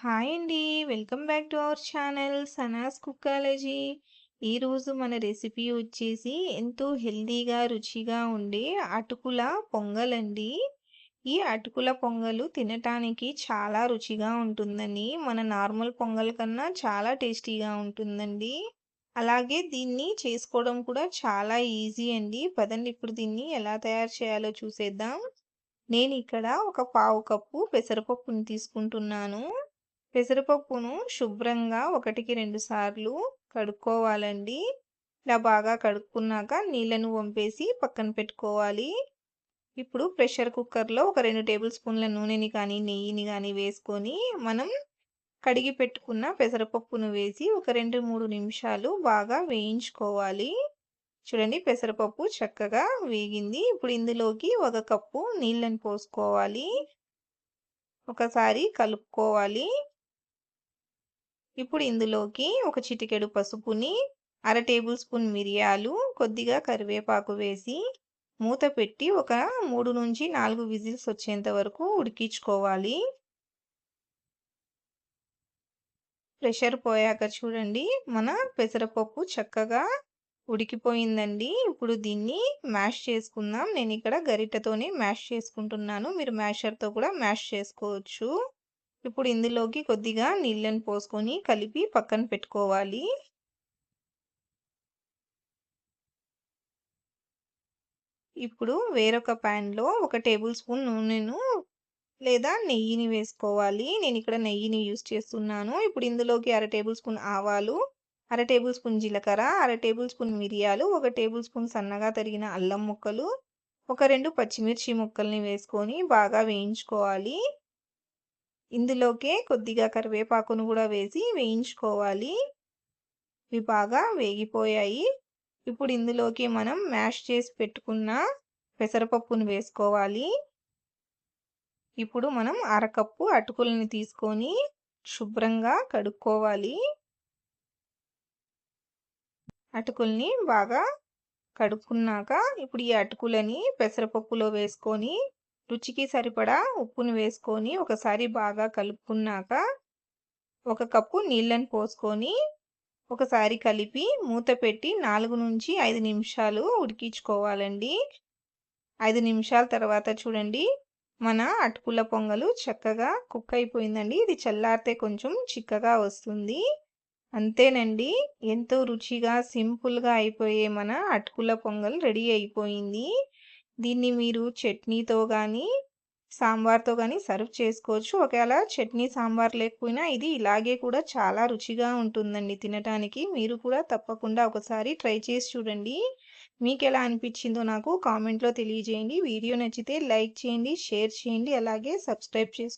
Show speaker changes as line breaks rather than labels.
Hi అండి. Welcome back to our channel Sana's cookology. ఈరోజు మన రెసిపీ వచ్చేసి ఎంతో హెల్తీగా, రుచిగా ఉండే అటుకుల పొంగలండి. ఈ అటుకుల పొంగలు తినటానికి చాలా రుచిగా ఉంటుందని, మన నార్మల్ పొంగల్ కన్నా చాలా టేస్టీగా ఉంటుందండి. అలాగే దీన్ని చేసుకోవడం కూడా చాలా ఈజీ అండి. పదండి ఇప్పుడు దీన్ని ఎలా తయారు చేయాలో చూసేద్దాం. నేను ఇక్కడ ఒక పావు కప్పు పెసరపప్పుని తీసుకుంటున్నాను. పెసరపప్పును శుభ్రంగా ఒకటికి రెండు సార్లు కడుక్కోవాలండి. ఇలా బాగా కడుక్కున్నాక నీళ్ళను వంపేసి పక్కన పెట్టుకోవాలి. ఇప్పుడు ప్రెషర్ కుక్కర్లో ఒక రెండు టేబుల్ స్పూన్ల నూనెని కానీ నెయ్యిని కానీ వేసుకొని మనం కడిగి పెట్టుకున్న పెసరపప్పును వేసి ఒక రెండు మూడు నిమిషాలు బాగా వేయించుకోవాలి. చూడండి పెసరపప్పు చక్కగా వేగింది. ఇప్పుడు ఇందులోకి ఒక కప్పు నీళ్ళని పోసుకోవాలి. ఒకసారి కలుపుకోవాలి. ఇప్పుడు ఇందులోకి ఒక చిటికెడు పసుపుని, అర టేబుల్ స్పూన్ మిరియాలు, కొద్దిగా కరివేపాకు వేసి మూత పెట్టి ఒక మూడు నుంచి నాలుగు విజిల్స్ వచ్చేంత వరకు ఉడికించుకోవాలి. ప్రెషర్ పోయాక చూడండి మన పెసరపప్పు చక్కగా ఉడికిపోయిందండి. ఇప్పుడు దీన్ని మ్యాష్ చేసుకుందాం. నేను ఇక్కడ గరిటెతోనే మ్యాష్ చేసుకుంటున్నాను. మీరు మ్యాషర్‌తో కూడా మ్యాష్ చేసుకోవచ్చు. ఇప్పుడు ఇందులోకి కొద్దిగా నీళ్ళని పోసుకొని కలిపి పక్కన పెట్టుకోవాలి. ఇప్పుడు వేరొక ప్యాన్‌లో ఒక టేబుల్ స్పూన్ నూనెను లేదా నెయ్యిని వేసుకోవాలి. నేను ఇక్కడ నెయ్యిని యూస్ చేస్తున్నాను. ఇప్పుడు ఇందులోకి అర టేబుల్ స్పూన్ ఆవాలు, అర టేబుల్ స్పూన్ జీలకర్ర, అర టేబుల్ స్పూన్ మిరియాలు, ఒక టేబుల్ స్పూన్ సన్నగా తరిగిన అల్లం ముక్కలు, ఒక రెండు పచ్చిమిర్చి ముక్కల్ని వేసుకొని బాగా వేయించుకోవాలి. ఇందులోకే కొద్దిగా కరివేపాకును కూడా వేసి వేయించుకోవాలి. ఇవి బాగా వేగిపోయాయి. ఇప్పుడు ఇందులోకి మనం మ్యాష్ చేసి పెట్టుకున్న పెసరపప్పును వేసుకోవాలి. ఇప్పుడు మనం అరకప్పు అటుకులని తీసుకొని శుభ్రంగా కడుక్కోవాలి. అటుకుల్ని బాగా కడుక్కున్నాక ఇప్పుడు ఈ అటుకులని పెసరపప్పులో వేసుకొని రుచికి సరిపడా ఉప్పుని వేసుకొని ఒకసారి బాగా కలుపుకున్నాక ఒక కప్పు నీళ్ళని పోసుకొని ఒకసారి కలిపి మూత పెట్టి నాలుగు నుంచి ఐదు నిమిషాలు ఉడికించుకోవాలండి. ఐదు నిమిషాల తర్వాత చూడండి మన అటుకుల పొంగలు చక్కగా కుక్ అయిపోయిందండి. ఇది చల్లారితే కొంచెం చిక్కగా వస్తుంది. అంతేనండి ఎంతో రుచిగా సింపుల్‌గా అయిపోయే మన అటుకుల పొంగల్ రెడీ అయిపోయింది. దీన్ని మీరు చట్నీతో కానీ సాంబార్‌తో కానీ సర్వ్ చేసుకోవచ్చు. ఒకవేళ చట్నీ, సాంబార్ లేకపోయినా ఇది ఇలాగే కూడా చాలా రుచిగా ఉంటుందండి తినటానికి. మీరు కూడా తప్పకుండా ఒకసారి ట్రై చేసి చూడండి. మీకు ఎలా అనిపించిందో నాకు కామెంట్‌లో తెలియజేయండి. వీడియో నచ్చితే లైక్ చేయండి, షేర్ చేయండి, అలాగే సబ్స్క్రైబ్ చేసుకోండి.